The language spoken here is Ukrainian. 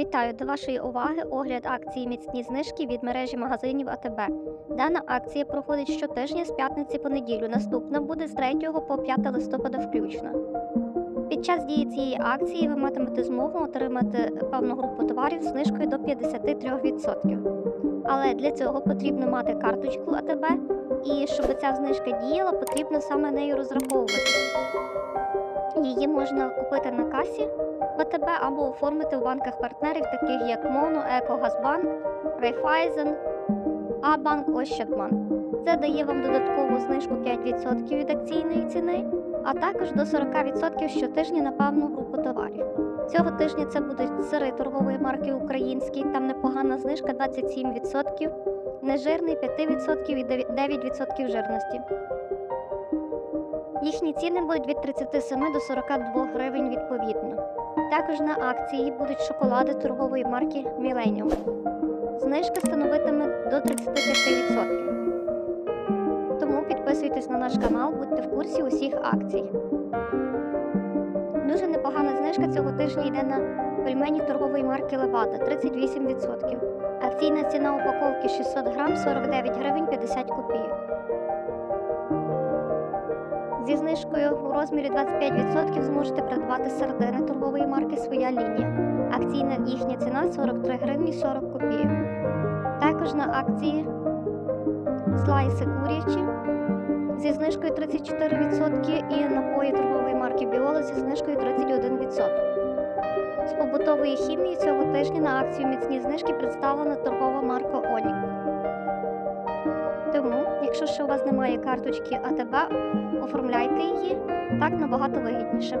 Вітаю до вашої уваги огляд акції міцні знижки від мережі магазинів АТБ. Дана акція проходить щотижня з п'ятниці по неділю. Наступна буде з 3 по 5 листопада включно. Під час дії цієї акції ви матимете змогу отримати певну групу товарів знижкою до 53%. Але для цього потрібно мати карточку АТБ, і щоб ця знижка діяла, потрібно саме нею розраховувати. Її можна купити на касі в АТБ або оформити у банках партнерів, таких як Моно, Еко, Газбанк, Райфайзен, Абанк, Ощадбанк. Це дає вам додаткову знижку 5% від акційної ціни, а також до 40% щотижня на певну групу товарів. Цього тижня це будуть сири торгової марки українські, там непогана знижка 27%, нежирний 5% і 9% жирності. Їхні ціни будуть від 37 до 42 гривень відповідно. Також на акції будуть шоколади торгової марки Millennium. Знижка становитиме до 35%. Тому підписуйтесь на наш канал, будьте в курсі усіх акцій. Дуже непогана знижка цього тижня йде на пельмені торгової марки Левада 38%. Акційна ціна упаковки 600 грам 49 гривень 50 копійок. Зі знижкою у розмірі 25% зможете придбати сардини торгової марки Своя лінія. Акційна їхня ціна 43 гривні 40 копійок. Також на акції слайси курячі зі знижкою 34% і напої торгової марки Біола зі знижкою 31%. З побутової хімії цього тижня на акцію міцні знижки представлена торгова марка Онік. Якщо ще у вас немає карточки АТБ, оформляйте її так набагато вигідніше.